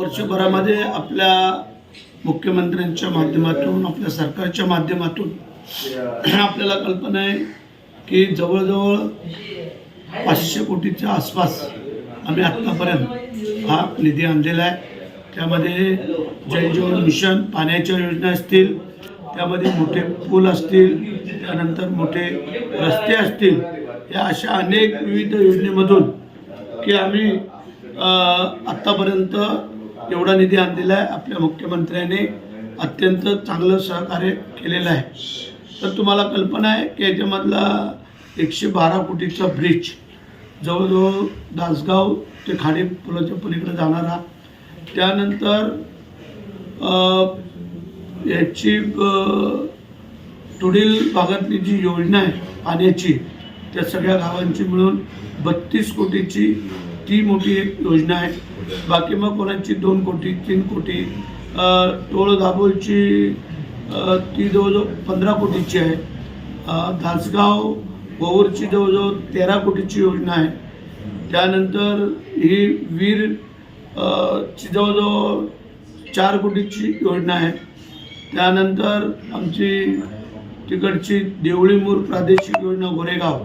वर्षभरामध्ये आपल्या मुख्यमंत्र्यांच्या माध्यमातून आपल्या सरकारच्या माध्यमातून आपल्याला कल्पना आहे की जवळजवळ पाचशे कोटीच्या आसपास आम्ही आत्तापर्यंत हा निधी आणलेला आहे. त्यामध्ये जय जीवन मिशन पाण्याच्या योजना असतील त्यामध्ये मोठे पूल असतील त्यानंतर मोठे रस्ते असतील या अशा अनेक विविध योजनेमधून की आम्ही आत्तापर्यंत एवढा निधी आणलेला आहे. आपल्या मुख्यमंत्र्यांनी अत्यंत चांगलं सहकार्य केलेलं आहे. तर तुम्हाला कल्पना आहे की याच्यामधला एकशे बारा कोटीचा ब्रिज जवळजवळ दासगाव ते खाडी पुलाच्या पलीकडे जाणारा. त्यानंतर याची अ, पुढील भागातली जी योजना आहे पाण्याची त्या सगळ्या गावांची मिळून बत्तीस कोटीची ती मोठी एक योजना आहे. बाकी मग कोणाची दोन कोटी तीन कोटी टोळ दाभोलची ती जवळजवळ पंधरा कोटीची आहे. धासगाव गोवरची जवळजवळ तेरा कोटीची योजना आहे. त्यानंतर ही वीर ची जवळजवळ चार कोटीची योजना आहे. त्यानंतर आमची तिकडची देवळीमूर प्रादेशिक योजना गोरेगाव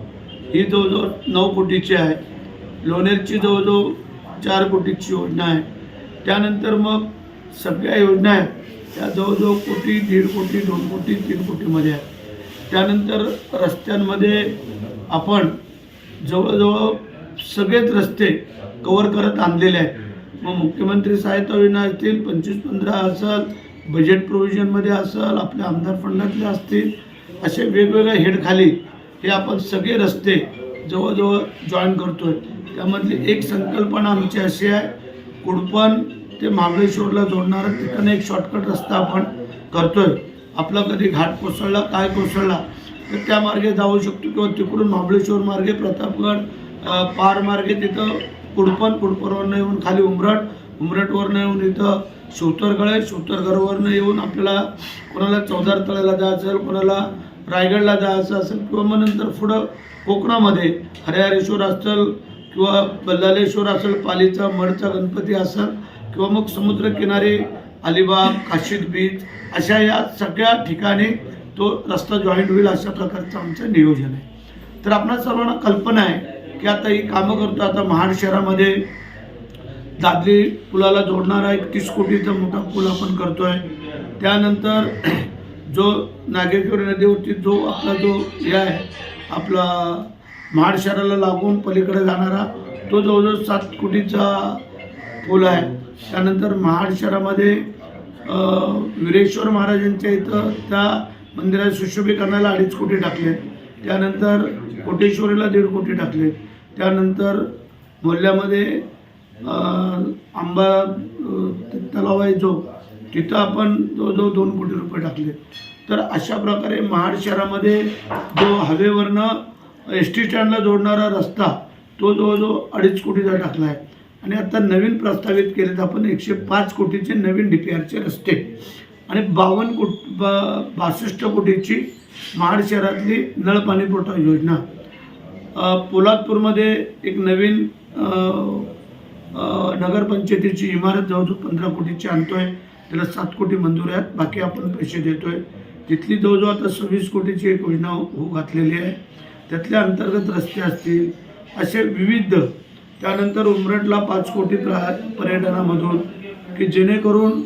ही जवळजवळ नऊ कोटीची आहे. लोणेरची जवळजवळ चार कोटीची योजना आहे. त्यानंतर मग सगळ्या योजना आहेत. त्या जवळजवळ कोटी दीड कोटी दोन कोटी तीन कोटीमध्ये आहे त्यानंतर रस्त्यांमध्ये आपण जवळजवळ सगळेच रस्ते कवर करत आणलेले आहेत. मग मुख्यमंत्री सहायता योजना असतील पंचवीस पंधरा असेल बजेट प्रोव्हिजनमध्ये असेल आपल्या आमदार फंडातले असतील असे वेगवेगळ्या हेडखाली हे आपण सगळे रस्ते जवळजवळ जॉईन करतो आहे त्यामधली एक संकल्पना आमची अशी आहे कुडपण ते महाबळेश्वरला जोडणारा तिथं एक शॉर्टकट रस्ता आपण करतो आहे आपला कधी घाट कोसळला काय कोसळला तर त्या मार्गे जाऊ शकतो किंवा तिकडून महाबळेश्वर मार्गे प्रतापगड पार मार्गे तिथं कुडपण कुडपणवरनं येऊन खाली उमरट उमरटवरनं येऊन इथं शिवतरगड शिवतरगडवरनं येऊन आपल्याला कोणाला चौदार तळ्याला जायचं असेल कोणाला रायगडला जायचं असेल किंवा मग नंतर पुढं कोकणामध्ये हरिहरेश्वर असेल किंवा बल्लालेश्वर असेल पालीचा मडचा गणपती असेल किंवा मग समुद्रकिनारी अलिबाग काशीद बीच अशा या सगळ्या ठिकाणी तो रस्ता जॉईंट होईल अशा प्रकारचं आमचं नियोजन आहे. तर आपल्या सर्वांना कल्पना आहे की आता ही कामं करतो आता महाड शहरामध्ये दादली पुलाला जोडणारा एक तीस कोटीचा मोठा पूल आपण करतो आहे त्यानंतर जो नागेश्वरी नदीवरती जो आपला जो हे आहे आपला महाड शहराला लागून पलीकडे जाणारा तो जवळजवळ सात कोटीचा पूल आहे. त्यानंतर महाड शहरामध्ये वीरेश्वर महाराजांच्या इथं त्या मंदिरात सुशोभीकरणाला अडीच कोटी टाकले. त्यानंतर कोटेश्वरीला दीड कोटी टाकले. त्यानंतर मोल्ल्यामध्ये आंबा तलाव आहे जो तिथं आपण जवळजवळ दोन कोटी रुपये टाकले. तर अशा प्रकारे महाड शहरामध्ये जो हवेवरनं एस टी स्टँडला जोडणारा रस्ता तो जवळजवळ अडीच कोटीचा टाकला आहे आणि आता नवीन प्रस्तावित केलेत आपण एकशे पाच कोटीचे नवीन डी पी आरचे रस्ते. आणि बावन्न कोट बा बासष्ट कोटीची महाड शहरातली नळ पाणी पुरवठा योजना. पोलादपूरमध्ये एक नवीन नगरपंचायतीची इमारत जवळजवळ पंधरा कोटीची आणतो आहे त्याला सात कोटी मंजूर आहेत. बाकी आपण पैसे देतो आहे तिथली जवळजवळ आता सव्वीस कोटीची एक योजना हो घातलेली आहे. त्यातल्या अंतर्गत रस्ते असतील असे विविध त्यानंतर उमरटला पाच कोटी प्रा- पर्यटनामधून की जेणेकरून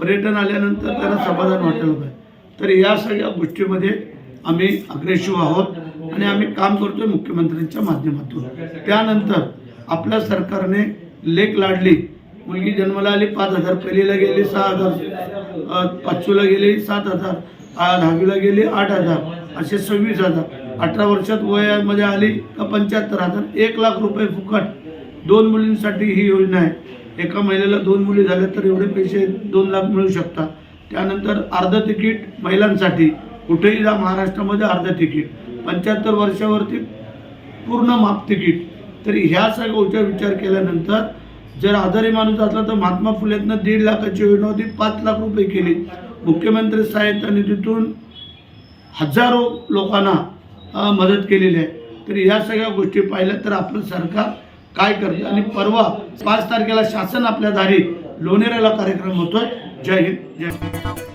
पर्यटन आल्यानंतर त्याला समाधान वाटायला पाहिजे तर या सगळ्या गोष्टीमध्ये आम्ही अग्रेसिव्ह आहोत आणि आम्ही काम करतोय मुख्यमंत्र्यांच्या माध्यमातून. त्यानंतर आपल्या सरकारने लेख लाडली मुलगी जन्माला आली पाच हजार पहिलीला गेली सहा हजार. पाचवीला गेली सात हजार. दहावीला गेली आठ हजार. असे सव्वीस हजार. अठरा वर्षात वयामध्ये आली का पंच्याहत्तर हजार. एक लाख रुपये फुकट. दोन मुलींसाठी ही योजना आहे. एका महिलेला दोन मुली झाल्या तर एवढे पैसे दोन लाख मिळू शकतात. त्यानंतर अर्ध तिकीट महिलांसाठी. कुठेही जा महाराष्ट्रामध्ये अर्ध तिकीट. पंच्याहत्तर वर्षावरती पूर्ण माप तिकीट. तर ह्या सगळ्या विचार केल्यानंतर जर आजारी माणूस असला तर महात्मा फुलेतनं दीड लाखाची योजना होती पाच लाख रुपये केली. मुख्यमंत्री सहायता निधीतून हजारो लोकांना मदत केलेली आहे. तर या सगळ्या गोष्टी पाहिल्या तर आपलं सरकार काय करतं आणि परवा पाच तारखेला शासन आपल्या दारी लोणेऱ्याला कार्यक्रम होतोय. जय हिंद जय